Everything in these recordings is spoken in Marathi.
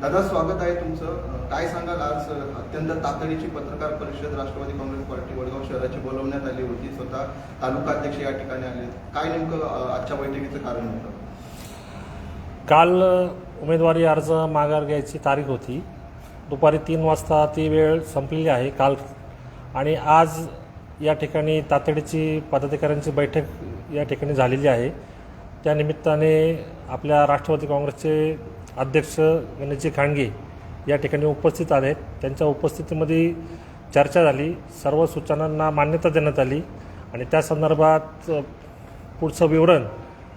दादा स्वागत आहे तुमचं. काय सांगाल आज अत्यंत तातडीची पत्रकार परिषद राष्ट्रवादी काँग्रेस पार्टी वडगाव शहराची बोलवण्यात आली होती. स्वतः तालुका अध्यक्ष या ठिकाणी आले. काय नेमकं आजच्या बैठकीचं कारण होतं? काल उमेदवारी अर्ज माघार घ्यायची तारीख होती. दुपारी तीन वाजता ती वेळ संपलेली आहे काल. आणि आज या ठिकाणी तातडीची पदाधिकाऱ्यांची बैठक या ठिकाणी झालेली आहे. त्या निमित्ताने आपल्या राष्ट्रवादी काँग्रेसचे अध्यक्ष गणेशजी खांडगे या ठिकाणी उपस्थित आहेत त्यांच्या उपस्थितीमध्ये चर्चा झाली. सर्व सूचनांना मान्यता देण्यात आली आणि त्या संदर्भात पुढचं विवरण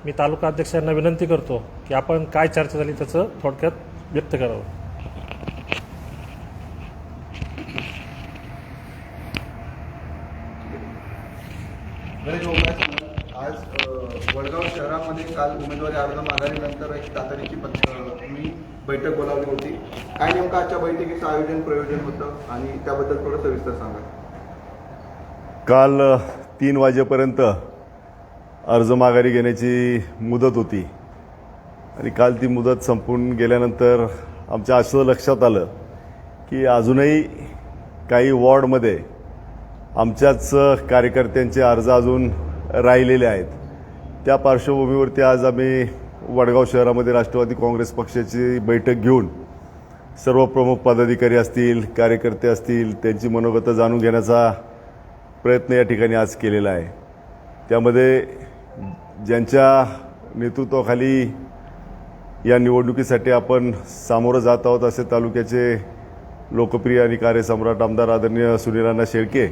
मी तालुका अध्यक्षांना विनंती करतो की आपण काय चर्चा झाली त्याचं थोडक्यात व्यक्त करावं. आज वडगाव शहरामध्ये काल उमेदवारी अर्ज माघारीनंतर एक तातडीची पत्र बैठक बोलावली होती. काय नेमकं आजच्या बैठकीचं आयोजन प्रयोजन होतं? आणि त्याबद्दल थोडं सविस्तर सांगा. काल तीन वाजेपर्यंत अर्ज माघारी घेण्याची मुदत होती. आणि काल ती मुदत संपून गेल्यानंतर आमच्या असं लक्षात आलं की अजूनही काही वॉर्डमध्ये आमच्याच कार्यकर्त्यांचे अर्ज अजून राहिलेले आहेत. त्या पार्श्वभूमीवरती आज आम्ही वडगाव शहरामध्ये राष्ट्रवादी काँग्रेस पक्षाची बैठक घेऊन सर्व प्रमुख पदाधिकारी असतील कार्यकर्ते असतील त्यांची मनोगत जाणून घेण्याचा प्रयत्न या ठिकाणी आज केलेला आहे. त्यामध्ये ज्यांच्या नेतृत्वाखाली या निवडणुकीसाठी आपण सामोरं जात आहोत असे तालुक्याचे लोकप्रिय आणि कार्यसम्राट आमदार आदरणीय सुनीलांना शेळके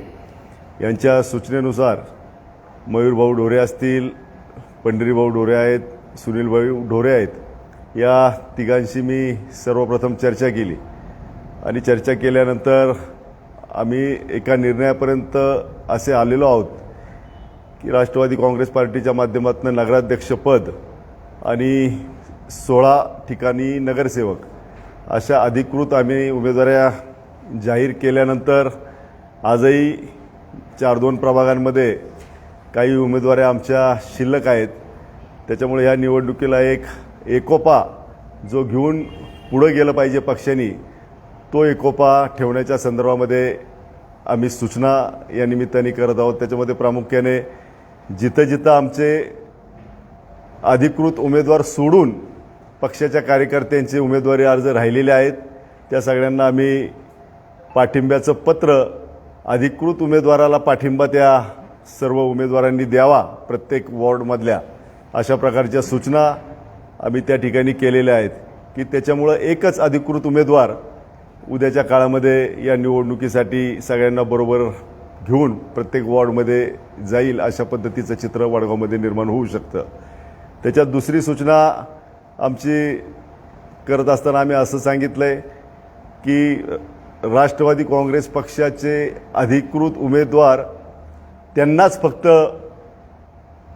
यांच्या सूचनेनुसार मयूरभाऊ ढोरे असतील पंढरीभाऊ ढोरे आहेत सुनीलभाऊ ढोरे आहेत. या तिघांशी मी सर्वप्रथम चर्चा केली. आणि चर्चा केल्यानंतर आम्ही एका निर्णयापर्यंत असे आलेलो आहोत की राष्ट्रवादी काँग्रेस पार्टीच्या माध्यमातून नगराध्यक्षपद आणि सोळा ठिकाणी नगरसेवक अशा अधिकृत आम्ही उमेदवाऱ्या जाहीर केल्यानंतर आजही चार दोन प्रभागांमध्ये काही उमेदवाऱ्या आमच्या शिल्लक आहेत. त्याच्यामुळे ह्या निवडणुकीला एक एकोपा जो घेऊन पुढं गेलं पाहिजे पक्षांनी तो एकोपा ठेवण्याच्या संदर्भामध्ये आम्ही सूचना या निमित्ताने करत आहोत. त्याच्यामध्ये प्रामुख्याने जिथं जिथं आमचे अधिकृत उमेदवार सोडून पक्षाच्या कार्यकर्त्यांचे उमेदवारी अर्ज राहिलेले आहेत त्या सगळ्यांना आम्ही पाठिंब्याचं पत्र अधिकृत उमेदवाराला पाठिंबा त्या सर्व उमेदवारांनी द्यावा प्रत्येक वॉर्डमधल्या. अशा प्रकारच्या सूचना आम्ही त्या ठिकाणी केलेल्या आहेत की त्याच्यामुळं एकच अधिकृत उमेदवार उद्याच्या काळामध्ये या निवडणुकीसाठी सगळ्यांना बरोबर घेऊन प्रत्येक वॉर्डमध्ये जाईल अशा पद्धतीचं चित्र वडगावमध्ये निर्माण होऊ शकतं. त्याच्यात दुसरी सूचना आमची करत असताना आम्ही असं सांगितलं आहे की राष्ट्रवादी काँग्रेस पक्षाचे अधिकृत उमेदवार त्यांनाच फक्त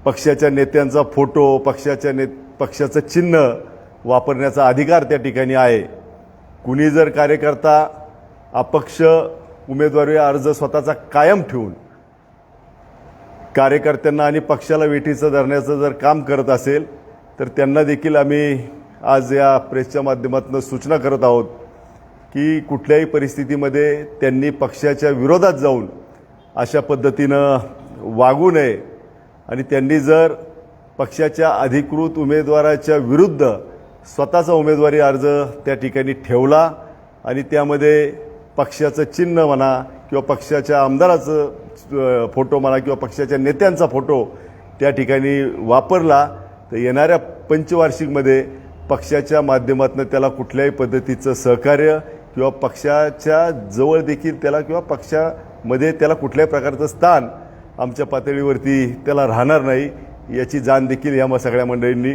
पक्षाच्या नेत्यांचा फोटो पक्षाच्या ने पक्षाचं चिन्ह वापरण्याचा अधिकार त्या ठिकाणी आहे. कुणी जर कार्यकर्ता अपक्ष उमेदवारी अर्ज स्वतःचा कायम ठेवून कार्यकर्त्यांना आणि पक्षाला वेठीचं धरण्याचं जर काम करत असेल तर त्यांना देखील आम्ही आज या प्रेसच्या माध्यमातून सूचना करत आहोत की कुठल्याही परिस्थितीमध्ये त्यांनी पक्षाच्या विरोधात जाऊन अशा पद्धतीनं वागू नये. आणि त्यांनी जर पक्षाच्या अधिकृत उमेदवाराच्या विरुद्ध स्वतःचा उमेदवारी अर्ज त्या ठिकाणी ठेवला आणि त्यामध्ये पक्षाचं चिन्ह म्हणा किंवा पक्षाच्या आमदाराचं फोटो म्हणा किंवा पक्षाच्या नेत्यांचा फोटो त्या ठिकाणी वापरला तर येणाऱ्या पंचवार्षिकमध्ये पक्षाच्या माध्यमातून त्याला कुठल्याही पद्धतीचं सहकार्य किंवा पक्षाच्या जवळ देखील त्याला किंवा पक्षामध्ये त्याला कुठल्याही प्रकारचं स्थान आमच्या पातळीवरती त्याला राहणार नाही याची जाण देखील या सगळ्या मंडळींनी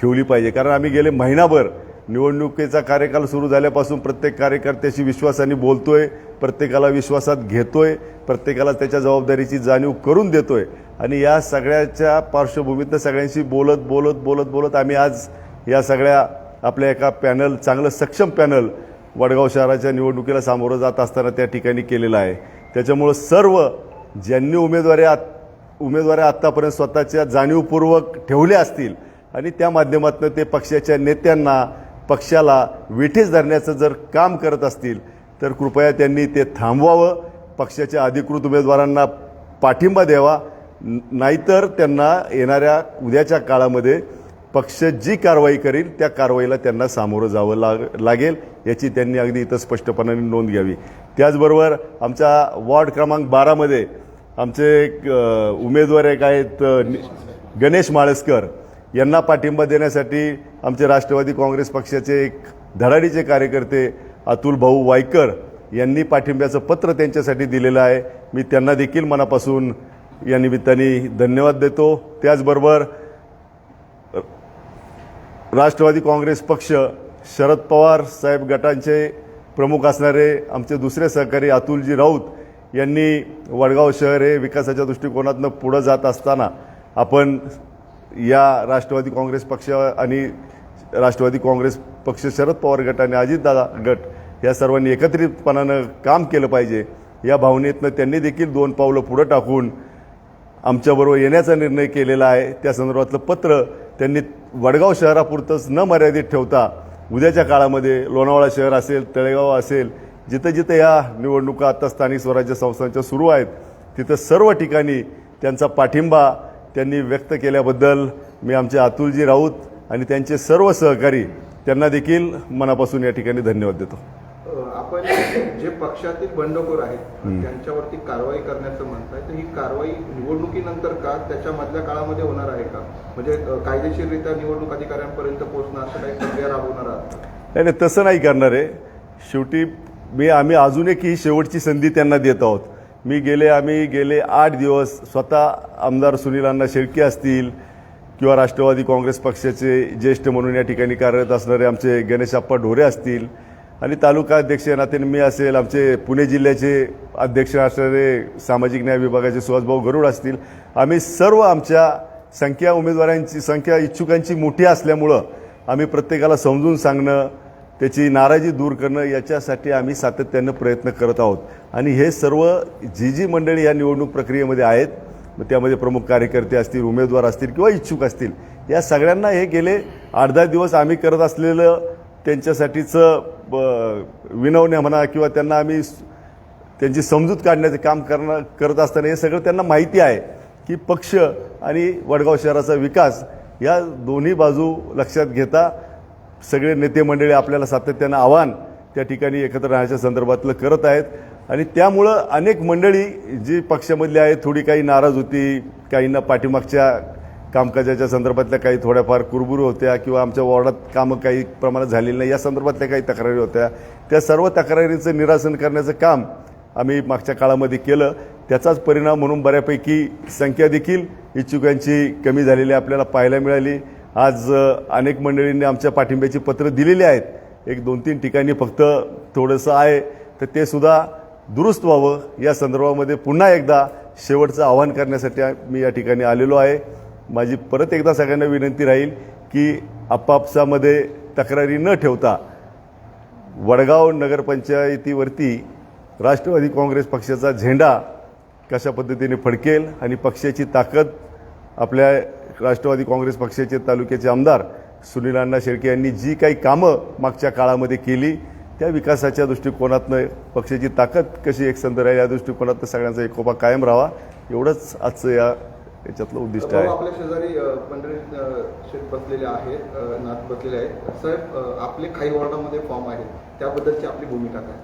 ठेवली पाहिजे. कारण आम्ही गेले महिनाभर निवडणुकीचा कार्यकाल सुरू झाल्यापासून प्रत्येक कार्यकर्त्याशी विश्वासाने बोलतोय प्रत्येकाला विश्वासात घेतोय प्रत्येकाला त्याच्या जबाबदारीची जाणीव करून देतोय. आणि या सगळ्याच्या पार्श्वभूमीतनं सगळ्यांशी बोलत बोलत बोलत बोलत आम्ही आज या सगळ्या आपल्या एका पॅनल चांगलं सक्षम पॅनल वडगाव शहराच्या निवडणुकीला सामोरं जात असताना त्या ठिकाणी केलेलं आहे. त्याच्यामुळं सर्व ज्यांनी उमेदवारी आत उमेदवारी आत्तापर्यंत स्वतःच्या जाणीवपूर्वक ठेवल्या असतील आणि त्या माध्यमातून ते पक्षाच्या नेत्यांना पक्षाला वेठीस धरण्याचं जर काम करत असतील तर कृपया त्यांनी ते थांबवावं पक्षाच्या अधिकृत उमेदवारांना पाठिंबा द्यावा. नाहीतर त्यांना येणाऱ्या उद्याच्या काळामध्ये पक्ष जी कारवाई करील त्या कारवाईला त्यांना सामोरं जावं लाग लागेल याची त्यांनी अगदी इथं स्पष्टपणाने नोंद घ्यावी. त्याचबरोबर आमच्या वॉर्ड क्रमांक बारामध्ये आमचे एक, उमेदवार एक आहेत गणेश माळसकर. यांना पाठिंबा देण्यासाठी आमचे राष्ट्रवादी काँग्रेस पक्षाचे एक धडाडीचे कार्यकर्ते अतुल भाऊ वायकर यांनी पाठिंब्याचं पत्र त्यांच्यासाठी दिलेलं आहे. मी त्यांना देखील मनापासून या निमित्ताने धन्यवाद देतो. त्याचबरोबर राष्ट्रवादी काँग्रेस पक्ष शरद पवार साहेब गटांचे प्रमुख असणारे आमचे दुसरे सहकारी अतुलजी राऊत यांनी वडगाव शहर हे विकासाच्या दृष्टिकोनातनं पुढं जात असताना आपण या राष्ट्रवादी काँग्रेस पक्ष आणि राष्ट्रवादी काँग्रेस पक्ष शरद पवार गट आणि अजितदादा गट या सर्वांनी एकत्रितपणानं काम केलं पाहिजे या भावनेतनं त्यांनी देखील दोन पावलं पुढं टाकून आमच्याबरोबर येण्याचा निर्णय केलेला आहे. त्या संदर्भातलं पत्र त्यांनी वडगाव शहरापुरतंच न मर्यादित ठेवता उद्याच्या काळामध्ये लोणावळा शहर असेल तळेगाव असेल जिथं जिथं या निवडणुका आता स्थानिक स्वराज्य संस्थांच्या सुरू आहेत तिथं सर्व ठिकाणी त्यांचा पाठिंबा त्यांनी व्यक्त केल्याबद्दल मी आमचे अतुलजी राऊत आणि त्यांचे सर्व सहकारी त्यांना देखील मनापासून या ठिकाणी धन्यवाद देतो. आपण जे पक्षातील बंडखोर आहेत त्यांच्यावरती कारवाई करण्याचं म्हणताय तर ही कारवाई निवडणुकीनंतर का त्याच्या मधल्या काळामध्ये होणार आहे का? म्हणजे कायदेशीररित्या निवडणूक अधिकाऱ्यांपर्यंत पोहोचणं असं काही प्रक्रिया राबवणार आहात नाही तसं नाही करणार आहे. शेवटी मी आम्ही अजून एक ही शेवटची संधी त्यांना देत आहोत. मी गेले आम्ही गेले आठ दिवस स्वतः आमदार सुनीलांना शेळके असतील किंवा राष्ट्रवादी काँग्रेस पक्षाचे ज्येष्ठ म्हणून या ठिकाणी कार्यरत असणारे आमचे गणेशप्पा ढोरे असतील आणि तालुका अध्यक्ष या नात्याने मी असेल आमचे पुणे जिल्ह्याचे अध्यक्ष असणारे सामाजिक न्याय विभागाचे सुहासभाऊ गरुड असतील आम्ही सर्व आमच्या संख्या उमेदवारांची संख्या इच्छुकांची मोठी असल्यामुळं आम्ही प्रत्येकाला समजून सांगणं त्याची नाराजी दूर करणं याच्यासाठी आम्ही सातत्यानं प्रयत्न करत आहोत. आणि हे सर्व जी जी मंडळी या निवडणूक प्रक्रियेमध्ये आहेत मग त्यामध्ये प्रमुख कार्यकर्ते असतील उमेदवार असतील किंवा इच्छुक असतील या सगळ्यांना हे गेले आठ दहा दिवस आम्ही करत असलेलं त्यांच्यासाठीचं ब- विनवण्या म्हणा किंवा त्यांना आम्ही त्यांची समजूत काढण्याचं काम करणं करत असताना हे सगळं त्यांना माहिती आहे की पक्ष आणि वडगाव शहराचा विकास या दोन्ही बाजू लक्षात घेता सगळे नेते मंडळी आपल्याला सातत्यानं आव्हान त्या ठिकाणी एकत्र राहण्याच्या संदर्भातलं करत आहेत. आणि त्यामुळं अनेक मंडळी जी पक्षामधली आहेत थोडी काही नाराज होती काहींना पाठीमागच्या कामकाजाच्या संदर्भातल्या काही थोड्याफार कुरबुरू होत्या किंवा आमच्या वॉर्डात कामं काही प्रमाणात झालेली नाही या संदर्भातल्या काही तक्रारी होत्या. त्या सर्व तक्रारींचं निरासन करण्याचं काम आम्ही मागच्या काळामध्ये केलं. त्याचाच परिणाम म्हणून बऱ्यापैकी संख्या देखील इच्छुकांची कमी झालेली आपल्याला पाहायला मिळाली. आज अनेक मंडळींनी आमच्या पाठिंब्याची पत्रं दिलेली आहेत. एक दोन तीन ठिकाणी फक्त थोडंसं आहे. तर ते सुद्धा दुरुस्त व्हावं. या संदर्भामध्ये पुन्हा एकदा शेवटचं आवाहन करण्यासाठी मी या ठिकाणी आलेलो आहे. माझी परत एकदा सगळ्यांना विनंती राहील की आपापसामध्ये तक्रारी न ठेवता वडगाव नगरपंचायतीवरती राष्ट्रवादी काँग्रेस पक्षाचा झेंडा कशा पद्धतीने फडकेल आणि पक्षाची ताकद आपल्या राष्ट्रवादी काँग्रेस पक्षाचे तालुक्याचे आमदार सुनील अण्णा शेळके यांनी जी काही कामं मागच्या काळामध्ये केली त्या विकासाच्या दृष्टिकोनातनं पक्षाची ताकद कशी एकसंध राहील या दृष्टिकोनातनं सगळ्यांचा एकोपा कायम राहावा एवढंच आजचं या याच्यातलं उद्दिष्ट आहे. आपल्या शेजारी पंढरीत शेठ बसलेले आहेत नाथ बसलेले आहेत. साहेब आपले काही वॉर्डामध्ये फॉर्म आहेत त्याबद्दलची आपली भूमिका काय?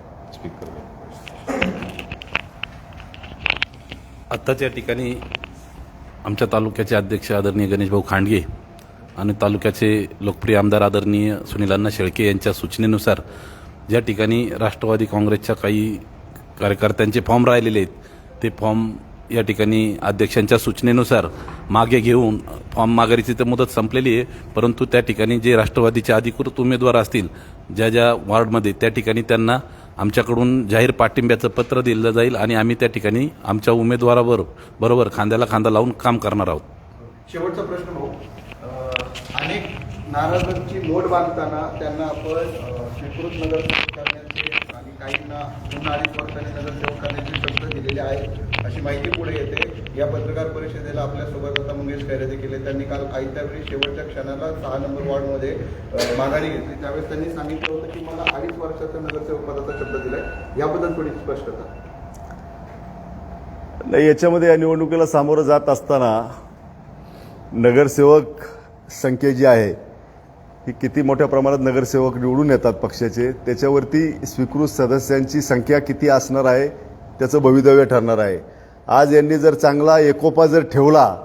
आत्ताच्या ठिकाणी आमच्या तालुक्याचे अध्यक्ष आदरणीय गणेशभाऊ खांडगे आणि तालुक्याचे लोकप्रिय आमदार आदरणीय सुनीलांना शेळके यांच्या सूचनेनुसार ज्या ठिकाणी राष्ट्रवादी काँग्रेसच्या काही कार्यकर्त्यांचे फॉर्म राहिलेले आहेत ते फॉर्म या ठिकाणी अध्यक्षांच्या सूचनेनुसार मागे घेऊन फॉर्म माघारीची तर मुदत संपलेली आहे परंतु त्या ठिकाणी जे राष्ट्रवादीचे अधिकृत उमेदवार असतील ज्या ज्या वॉर्डमध्ये त्या ठिकाणी त्यांना आमच्याकडून जाहीर पाठिंब्याचं पत्र दिलं जाईल आणि आम्ही त्या ठिकाणी आमच्या उमेदवाराबरोबर बरोबर खांद्याला खांदा लावून काम करणार आहोत. शेवटचा प्रश्न भाऊ. अनेक नाराजांची मोड बांधताना त्यांना आपण अ, स्वीकृत नगर करण्याचे काहींना पुन्हा अडीच वर्षांनी नगरसेवक करण्याची शब्द दिलेली आहे अशी माहिती पुढे येते. या पत्रकार परिषदेला आपल्यासोबत आता मंगेश खैरे केले त्यांनी काल आयत्या वेळी शेवटच्या क्षणाला सहा नंबर वॉर्डमध्ये माघारी घेतली. त्यावेळेस त्यांनी सांगितलं होतं की मला अडीच वर्षाचा नगरसेवक पदाचा शब्द दिला आहे याबद्दल थोडी स्पष्टता. नाही याच्यामध्ये या निवडणुकीला सामोरं जात असताना नगरसेवक संख्या जी आहे. की किती मोठ्या प्रमाणात नगरसेवक निवडून येतात पक्षाचे त्याच्यावरती स्वीकृत सदस्यांची संख्या किती असणार आहे त्याचं भवितव्य ठरणार आहे. आज यांनी जर चांगला एकोपा जर ठेवला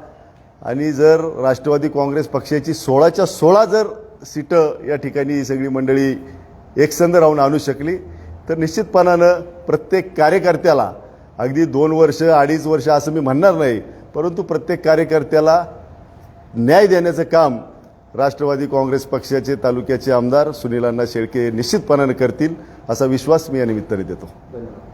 आणि जर राष्ट्रवादी काँग्रेस पक्षाची सोळाच्या सोळा जर सीटं या ठिकाणी ही सगळी मंडळी एकसंध राहून आणू शकली तर निश्चितपणानं प्रत्येक कार्यकर्त्याला अगदी दोन वर्ष अडीच वर्ष असं मी म्हणणार नाही परंतु प्रत्येक कार्यकर्त्याला न्याय देण्याचं काम राष्ट्रवादी काँग्रेस पक्षाचे तालुक्याचे आमदार सुनील अण्णा शेळके निश्चितपणानं करतील असा विश्वास मी या निमित्ताने देतो. धन्यवाद.